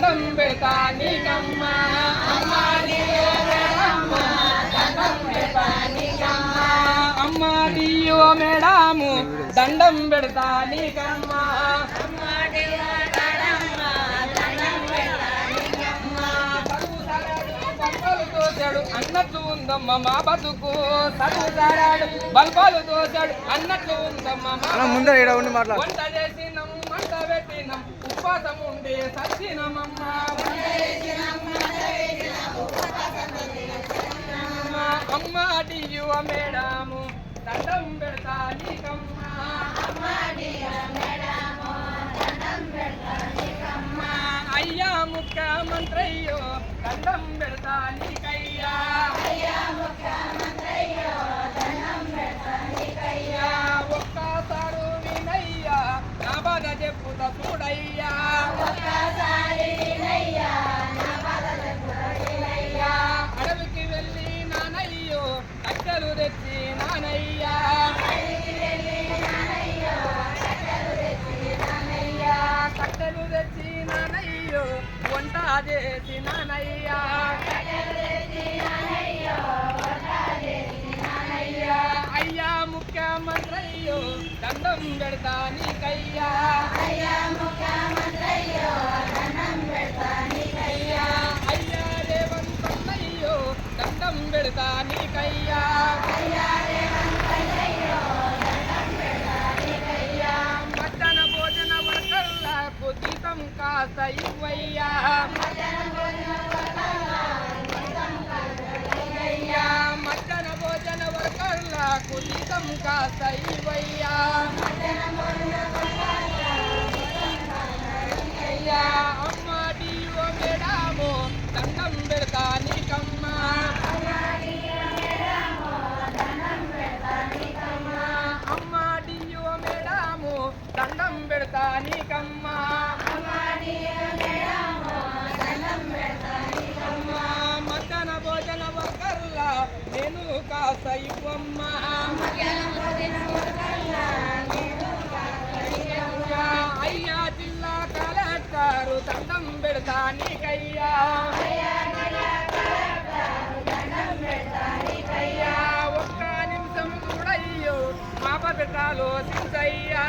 దండం పెడతా నీకమ్మా దండం పెడతా నీకమ్మా మేడము దండం పెడతా అన్నట్లు ఉందమ్మ మా బతుకు. బల్బాలు తోచాడు అన్నట్లు ఉందమ్మ ముందర ఉండి మాట్లాడు. వంట చేసినం పెట్టినం ఉపవాసం ఉండి సచ్చినమమ్మ. అమ్మ డియువ మేడము దండం పెడతా నీకమ్మా. అమ్మ, అయ్యా ముఖ్యమంత్రయ్యో దండం పెడతా నీకయ్యా. అయ్యా, వంట అయ్యా, ముఖ్యమంత్రి ముఖ్యమంత్రయ్యో దండం పెడతా నీకయ్యా. కాస్త ఇవ్వయ్యా అయ్యా, భోజన వర్కర్లకు జీతం కాస్త ఇవ్వయ్యా అయ్యా, అయ్యా జిల్లా కలెక్టర్ దండం పెడతా నీకయ్యా ఒక్క నిమిషం కూడా అయ్యో పాప పెట్టాలో సించయ్యా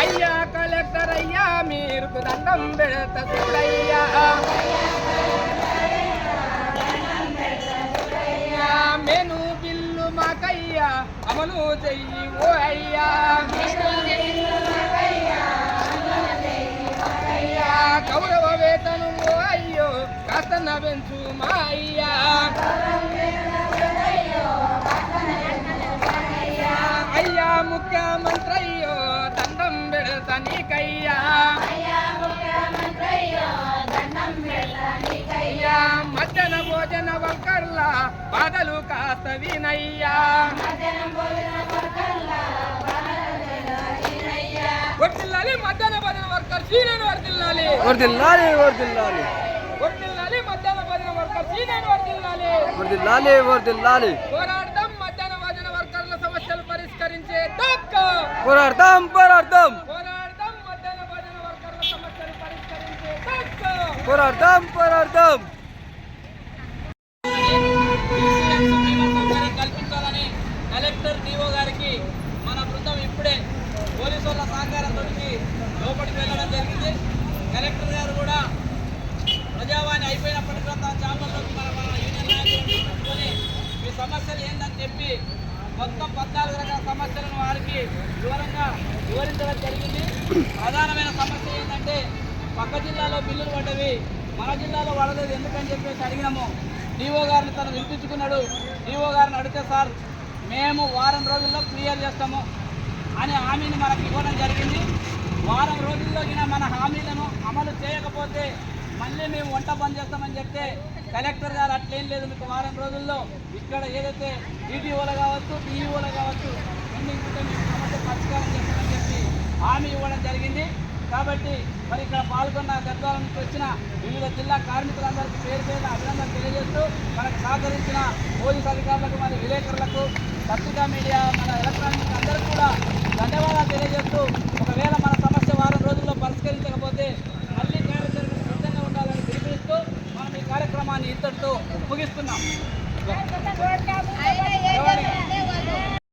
అయ్యా కలెక్టర్ అయ్యా మీరు దండం పెడత చూడయ్యా మెను బిల్లు మాకయ్యా అమలు చెయ్యి ఓ అయ్యా. అయ్యా గౌరవ వేతనం ఓ అయ్యో కాస్త పెంచు మా అయ్యా. అయ్యా ముఖ్యమంత్రి అయ్యో దండం పెడత నీకయ్యా. అయ్యా మధ్యాహ్న భోజన వర్కర్ల బాధలు కాస్త వినయ్యా. వర్తిల్లాలి మధ్యాహ్న భోజన వర్కర్ సీనియర్ వర్తిల్లాలి వర్దిల్లాలి వర్దిల్లాలి వర్తిల్లాలి మధ్యాహ్న భోజన వర్కర్ సీనియర్ వర్తిల్లాలి వర్దిల్లాలి పోరాడదాం పోరాడతాం పోరాడతాం. పోరాడతాం పోరాడతాం కల్పించాలని కలెక్టర్ డిఓ గారికి మన బృందం ఇప్పుడే పోలీసు వాళ్ళ సహకారంతో లోపలికి వెళ్ళడం జరిగింది. కలెక్టర్ గారు కూడా ప్రజావాణి అయిపోయినప్పటికీ తన మన యూనియన్ పిలుచుకొని మీ సమస్యలు ఏందని చెప్పి మొత్తం పద్నాలుగు రకాల సమస్యలను వారికి వివరంగా వివరించడం జరిగింది. ప్రధానమైన సమస్య ఏంటంటే పక్క జిల్లాలో బిల్లులు పడ్డవి మన జిల్లాలో పడలేదు ఎందుకని చెప్పేసి అడిగినాము. డిఓ గారిని తను వినిపించుకున్నాడు. డిఓ గారిని అడిగితే సార్ మేము వారం రోజుల్లో క్లియర్ చేస్తాము అనే హామీని మనకు ఇవ్వడం జరిగింది. వారం రోజుల్లో మన హామీలను అమలు చేయకపోతే మళ్ళీ మేము వంట బంద్ చేస్తామని చెప్తే కలెక్టర్ గారు అట్లేం లేదు మీకు వారం రోజుల్లో ఇక్కడ ఏదైతే ఈటీఓలు కావచ్చు డిఈఓలు కావచ్చు పెండింగ్ ఉంటే మీకు సమస్య పరిష్కారం చేస్తామని చెప్పి హామీ ఇవ్వడం జరిగింది. కాబట్టి మరి ఇక్కడ పాల్గొన్న గద్వాల నుంచి వచ్చిన వివిధ జిల్లా కార్మికులందరికీ పేరు పేరు అభినందన తెలియజేస్తూ మనకు సహకరించిన పోలీస్ అధికారులకు మరి విలేకరులకు పత్రికా మీడియా మన ఎలక్ట్రానిక్ అందరికీ కూడా ధన్యవాదాలు తెలియజేస్తూ ఒకవేళ మన ముగిస్తున్నాం.